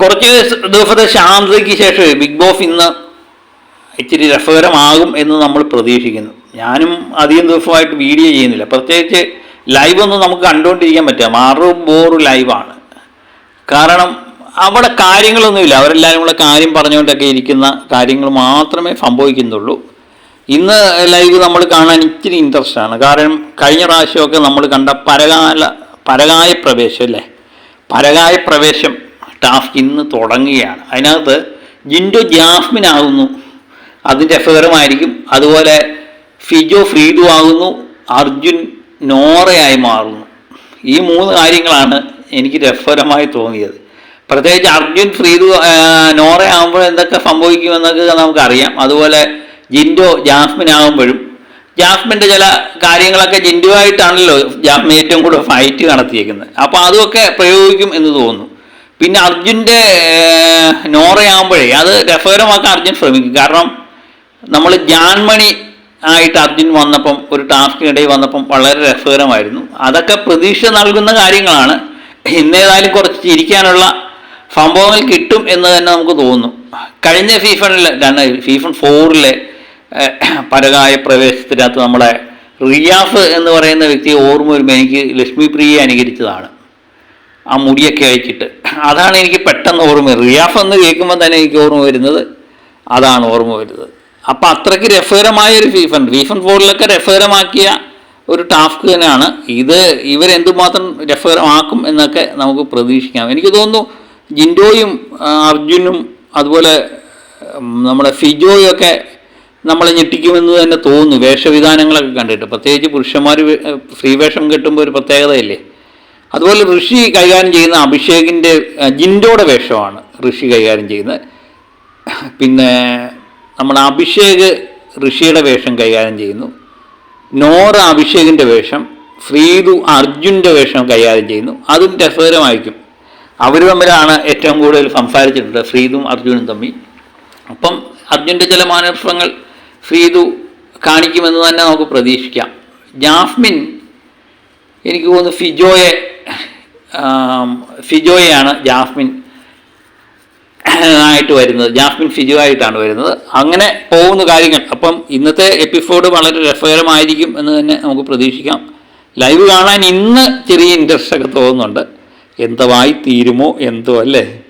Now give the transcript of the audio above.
കുറച്ച് ദിവസത്തെ ശാന്തതയ്ക്ക് ശേഷം ബിഗ് ബോസ് ഇന്ന് ഇച്ചിരി രസകരമാകും എന്ന് നമ്മൾ പ്രതീക്ഷിക്കുന്നു. ഞാനും അധികം ദിവസമായിട്ട് വീഡിയോ ചെയ്യുന്നില്ല. പ്രത്യേകിച്ച് ലൈവ് ഒന്നും നമുക്ക് കണ്ടുകൊണ്ടിരിക്കാൻ പറ്റില്ല. മറു ബോറ് ലൈവാണ് കാരണം അവിടെ കാര്യങ്ങളൊന്നുമില്ല അവരെല്ലാവരും കൂടെ കാര്യം പറഞ്ഞുകൊണ്ടൊക്കെ ഇരിക്കുന്ന കാര്യങ്ങൾ മാത്രമേ സംഭവിക്കുന്നുള്ളൂ. ഇന്ന് ലൈവ് നമ്മൾ കാണാൻ ഇച്ചിരി ഇൻട്രസ്റ്റ് ആണ്. കാരണം കഴിഞ്ഞ പ്രാവശ്യമൊക്കെ നമ്മൾ കണ്ട പരകാല പരകായ പ്രവേശം അല്ലേ? പരകായ പ്രവേശം ടാസ്ക് ഇന്ന് തുടങ്ങുകയാണ്. അതിനകത്ത് ജിൻഡോ ജാസ്മിൻ ആകുന്നു അത് രസകരമായിരിക്കും. അതുപോലെ ഫിജോ ഫ്രീദു ആകുന്നു അർജുൻ നോറയായി മാറുന്നു. ഈ മൂന്ന് കാര്യങ്ങളാണ് എനിക്ക് രസകരമായി തോന്നിയത്. പ്രത്യേകിച്ച് അർജുൻ ഫ്രീദു നോറയാകുമ്പോൾ എന്തൊക്കെ സംഭവിക്കുമെന്നൊക്കെ നമുക്കറിയാം. അതുപോലെ ജിൻഡോ ജാസ്മിൻ ആകുമ്പോഴും ജാസ്മിന്റെ ചില കാര്യങ്ങളൊക്കെ ജിൻഡുവായിട്ടാണല്ലോ ജാസ്മിൻ ഏറ്റവും കൂടുതൽ ഫൈറ്റ് നടത്തിയേക്കുന്നത്. അപ്പോൾ അതുമൊക്കെ പ്രയോഗിക്കും എന്ന് തോന്നുന്നു. പിന്നെ അർജുന്റെ നോറയാകുമ്പോഴേ അത് രസകരമാക്കാൻ അർജുൻ ശ്രമിക്കും. കാരണം നമ്മൾ ജാൻമണി ആയിട്ട് അർജുൻ വന്നപ്പം ഒരു ടാസ്കിനിടയിൽ വന്നപ്പം വളരെ രസകരമായിരുന്നു. അതൊക്കെ പ്രതീക്ഷ നൽകുന്ന കാര്യങ്ങളാണ്. ഇന്നേതായാലും കുറച്ച് ചിരിക്കാനുള്ള സംഭവങ്ങൾ കിട്ടും എന്ന് തന്നെ നമുക്ക് തോന്നുന്നു. കഴിഞ്ഞ സീസണിൽ രണ്ട് സീസൺ ഫോറിലെ പരകായ പ്രവേശത്തിനകത്ത് നമ്മളെ റിയാഫ് എന്ന് പറയുന്ന വ്യക്തിയെ ഓർമ്മ വരുമ്പോൾ എനിക്ക് ലക്ഷ്മി പ്രിയെ അനുകരിച്ചതാണ്. ആ മുടിയൊക്കെ അയച്ചിട്ട് അതാണ് എനിക്ക് പെട്ടെന്ന് ഓർമ്മ റിയാഫ് എന്ന് കേൾക്കുമ്പോൾ തന്നെ എനിക്ക് ഓർമ്മ വരുന്നത് അതാണ് ഓർമ്മ വരുന്നത്. അപ്പം അത്രയ്ക്ക് രസകരമായ ഒരു ഫീഫൻ ഫീഫൺ ഫോറിലൊക്കെ രസകരമാക്കിയ ഒരു ടാസ്ക് തന്നെയാണ്. ഇത് ഇവരെന്തുമാത്രം രസകരമാക്കും എന്നൊക്കെ നമുക്ക് പ്രതീക്ഷിക്കാം. എനിക്ക് തോന്നുന്നു ജിൻഡോയും അർജുനും അതുപോലെ നമ്മുടെ ഫിജോയും ഒക്കെ നമ്മളെ ഞെട്ടിക്കുമെന്ന് തന്നെ തോന്നുന്നു. വേഷവിധാനങ്ങളൊക്കെ കണ്ടിട്ട്. പ്രത്യേകിച്ച് പുരുഷന്മാർ ഫ്രീ വേഷം കെട്ടുമ്പോൾ ഒരു പ്രത്യേകതയില്ലേ? അതുപോലെ ഋഷി കൈകാര്യം ചെയ്യുന്ന അഭിഷേകിന്റെ ജിൻഡോടെ വേഷമാണ് ഋഷി കൈകാര്യം ചെയ്യുന്നത്. പിന്നെ നമ്മൾ അഭിഷേക് ഋഷിയുടെ വേഷം കൈകാര്യം ചെയ്യുന്നു. നോറ അഭിഷേകിന്റെ വേഷം ഫ്രീദു അർജുന്റെ വേഷം കൈകാര്യം ചെയ്യുന്നു. അതും രസകരമായിരിക്കും. അവർ തമ്മിലാണ് ഏറ്റവും കൂടുതൽ സംസാരിച്ചിട്ടുള്ളത് ഫ്രീദും അർജുനും തമ്മിൽ. അപ്പം അർജുന്റെ ചില മാനസങ്ങൾ ഫ്രീദു കാണിക്കുമെന്ന് തന്നെ നമുക്ക് പ്രതീക്ഷിക്കാം. ജാസ്മിൻ എനിക്ക് തോന്നുന്നു ഫിജോയെ ആം, ഫിജോയെയാണ് ജാസ്മിൻ ആയിട്ട് വരുന്നത്. ജാസ്മിൻ ഫിജോ ആയിട്ടാണ് വരുന്നത്. അങ്ങനെ പോകുന്ന കാര്യങ്ങൾ. അപ്പം ഇന്നത്തെ എപ്പിസോഡ് വളരെ രസകരമായിരിക്കും എന്ന് തന്നെ നമുക്ക് പ്രതീക്ഷിക്കാം. ലൈവ് കാണാൻ ഇന്ന് ചെറിയ ഇൻട്രസ്റ്റ് ഒക്കെ തോന്നുന്നുണ്ട്. എന്തവായി തീരുമോ എന്തോ അല്ലേ?